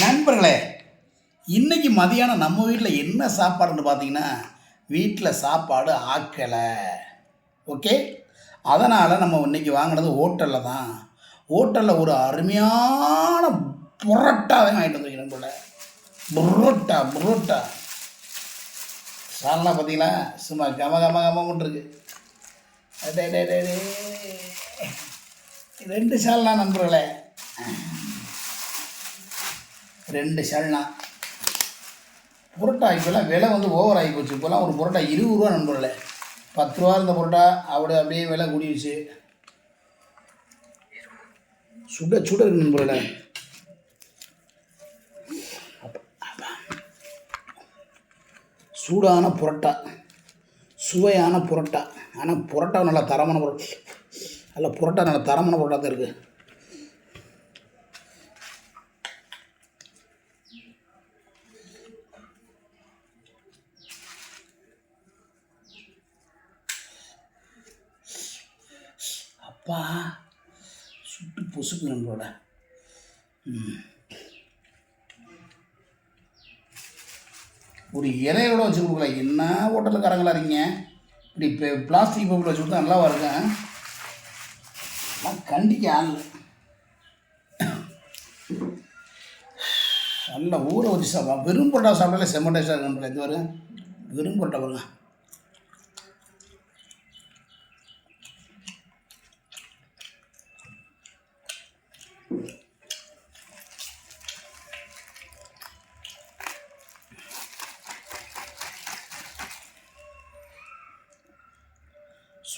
நண்பர்களே இன்றைக்கி மதியானம் நம்ம வீட்டில் என்ன சாப்பாடுன்னு பார்த்தீங்கன்னா வீட்டில் சாப்பாடு ஆக்கலை. ஓகே? அதனால் நம்ம இன்னைக்கு வாங்கினது ஹோட்டலில் தான். ஹோட்டலில் ஒரு அருமையான புரோட்டாவே வாங்கிட்டு வந்துருக்கேன் நண்பர்களே. புரோட்டா புரோட்டா. சால்னா பார்த்தீங்களா? சும்மா கம கம கமன்னு டே, டே, டே. ரெண்டு சால்னா நண்பர்களே. ரெண்டு ஷல்னா. புரோட்டா இப்போல்லாம் விலை வந்து ஓவர் ஆகி போச்சு. இப்போல்லாம் ஒரு புரோட்டா இருபது ரூபா நண்பர்களே. பத்து ரூபா இருந்த புரோட்டா அப்படி அப்படியே விலை கூடிடுச்சு. சுட சுட இருக்கு நண்பர்களே. சூடான புரோட்டா. சுவையான புரோட்டா. ஆனால் புரோட்டா நல்லா தரமான புரோட்டா. நல்ல புரோட்டா நல்ல தரமான புரோட்டா தான் இருக்குது அப்பா. சுட்டு பொசுக்கு நம்மளோட ஒரு இலையோட வச்சு கொடுக்கல என்ன ஹோட்டலுக்காரங்களா இருக்கீங்க? இப்படி இப்போ பிளாஸ்டிக் பப்பில் வச்சு கொடுத்தா நல்லா இருக்கும்? நான் கண்டிக்க ஆள் நல்லா ஊற வச்சு சாப்பிடலாம். வெறும் பொட்டா சாப்பிட்டாலே செம்ம இருக்கு நம்மள இது வரும் வெறும் பொட்டா பாருங்க.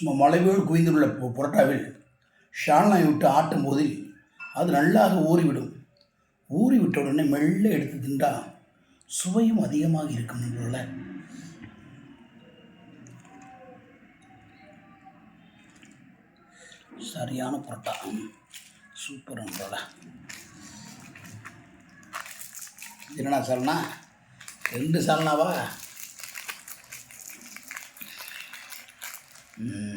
மலைவேல் குவிந்துள்ள புரோட்டாவில் ஷால்னாய் விட்டு ஆட்டும் போதில் அது நல்லாக ஊறிவிடும். ஊறிவிட்ட உடனே மெல்ல எடுத்து தின்றால் சுவையும் அதிகமாக இருக்கும் நண்பர்களே சரியான புரோட்டா. சூப்பர் நண்பர்களே என்னடா சால்னா? ரெண்டு சால்னாவா? ம்.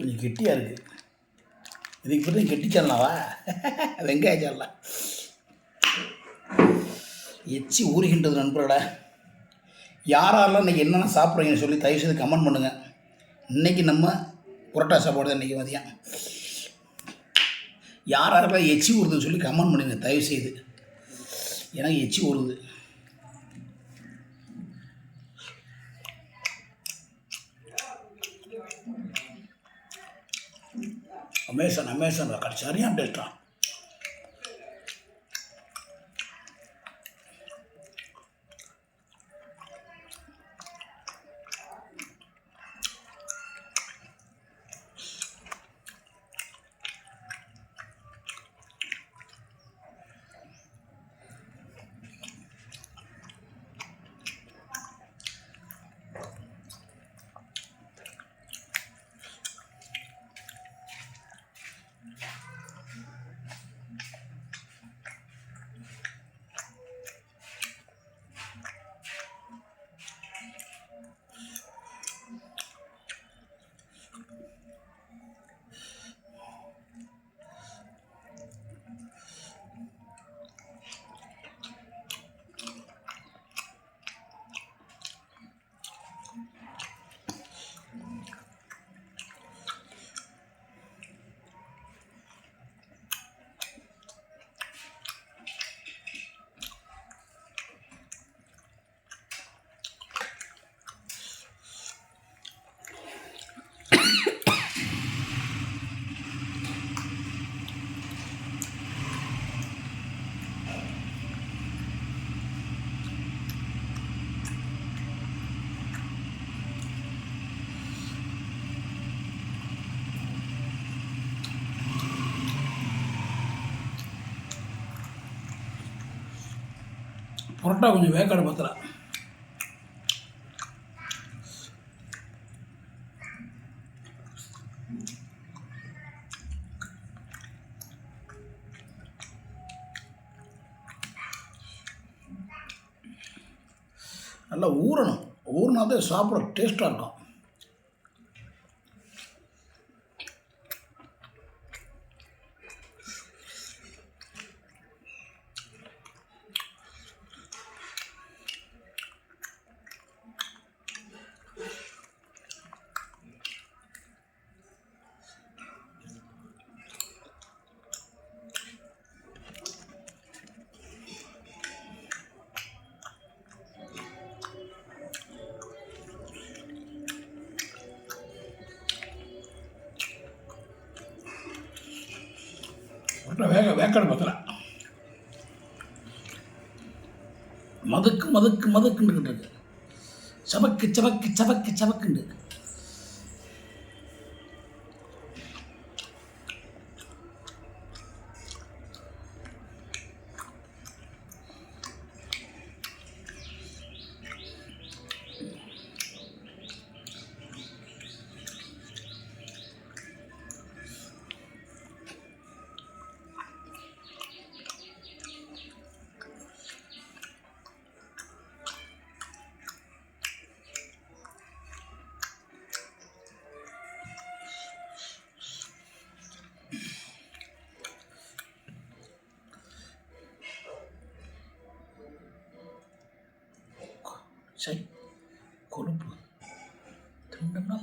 கொஞ்சம் கெட்டியாக இருக்குது இதுக்கு பிறகு கெட்டி சால்னாவா வெங்காய சால்னா எச்சி ஊறுகின்றது நண்பர்களா. யாரெல்லாம் இன்றைக்கி என்னென்ன சாப்பிட்றீங்கன்னு சொல்லி தயவு செய்து கமெண்ட் பண்ணுங்கள் இன்றைக்கி நம்ம புரோட்டா சாப்பாடு தான் இன்றைக்கி மதியம். யார் யாரெல்லாம் எச்சி ஊறுதுன்னு சொல்லி கமெண்ட் பண்ணுங்கள் தயவு செய்து. எனக்கு எச்சி ஊறுது. அமேசான் அமேசான் கடைசி சரியான டேஸ்டா புரோட்டா கொஞ்சம் வேக்காடு பத்தல. நல்லா ஊறணும். ஊறினா தான் சாப்பிட டேஸ்ட்டாக இருக்கும். புரோட்டா வேக வேக்காடு பத்தல மதுக்கு மதுக்கு மதுக்குன்னு சபக்கு சபக்கு சபக்கு சபக்குண்டு say khổ lắm rồi thương lắm đó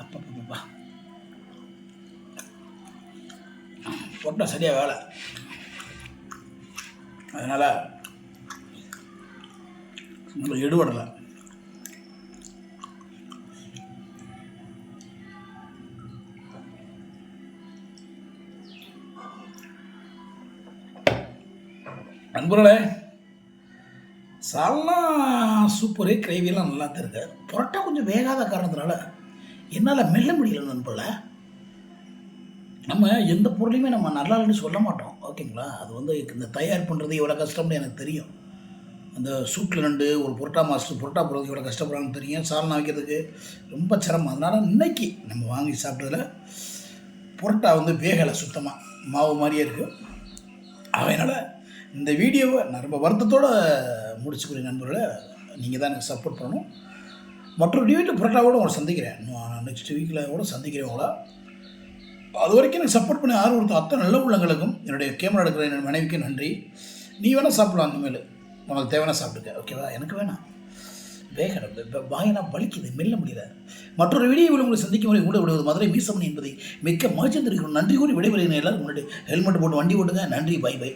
அப்பப்பா பொட்டை சரியாக வேலை. அதனால் உங்களுக்கு எடுபடலை. நண்பர்களே சால்லாம் சூப்பரு கிரேவியெல்லாம் நல்லா தெரியுது புரோட்டா கொஞ்சம் வேகாத காரணத்தினால என்னால் மெல்ல முடியல நண்பர்களே. நம்ம எந்த பொருளையுமே நம்ம நல்லா இல்லைன்னு சொல்ல மாட்டோம். ஓகேங்களா? அது வந்து இந்த தயார் பண்ணுறது எவ்வளோ கஷ்டம்னு எனக்கு தெரியும். அந்த சூட்டில் நண்டு ஒரு புரோட்டா மாஸ்டர் புரோட்டா போடுறது எவ்வளோ கஷ்டப்படுறாங்கன்னு தெரியும். சால்னா வைக்கிறதுக்கு ரொம்ப சிரமம். அதனால் இன்னைக்கு நம்ம வாங்கி சாப்பிட்டதில் புரோட்டா வந்து வேகலை சுத்தமாக மாவு மாதிரியே இருக்குது அதனால் இந்த வீடியோவை நான் ரொம்ப வருத்தத்தோடு முடிச்சுக்கிறேன் நண்பர்களை. நீங்கள் தான் எனக்கு சப்போர்ட் பண்ணணும். மற்றொரு வீட்டில் கூட உங்களை சந்திக்கிறேன். நெக்ஸ்ட் வீக்கில் கூட சந்திக்கிறேன் உங்களை. அது வரைக்கும் எனக்கு சப்போர்ட் பண்ணி ஆர்வம் கொடுத்த அத்தனை நல்ல உள்ளங்களுக்கும் என்னுடைய கேமரா எடுக்கிற என் மனைவிக்கு நன்றி. நீ வேணால் சாப்பிடலாம் இனிமேல். உனக்கு தேவையான சாப்பிட்டுக்க. ஓகேவா எனக்கு வேணாம். வேகணும் இப்போ வாயெல்லாம் வலிக்குது. மெல்ல முடியல. மற்றொரு வீடியோவில் உங்களை சந்திக்கும் வரை கூட விடுவது மதுரை மீசமணி என்பதை மிக்க மகிழ்ச்சி தெரிவிக்கணும் நன்றி கூறி விடைபெறுகிறேன் எல்லாரும். முன்னாடி ஹெல்மெட் போட்டு வண்டி ஓட்டுங்க. நன்றி. By by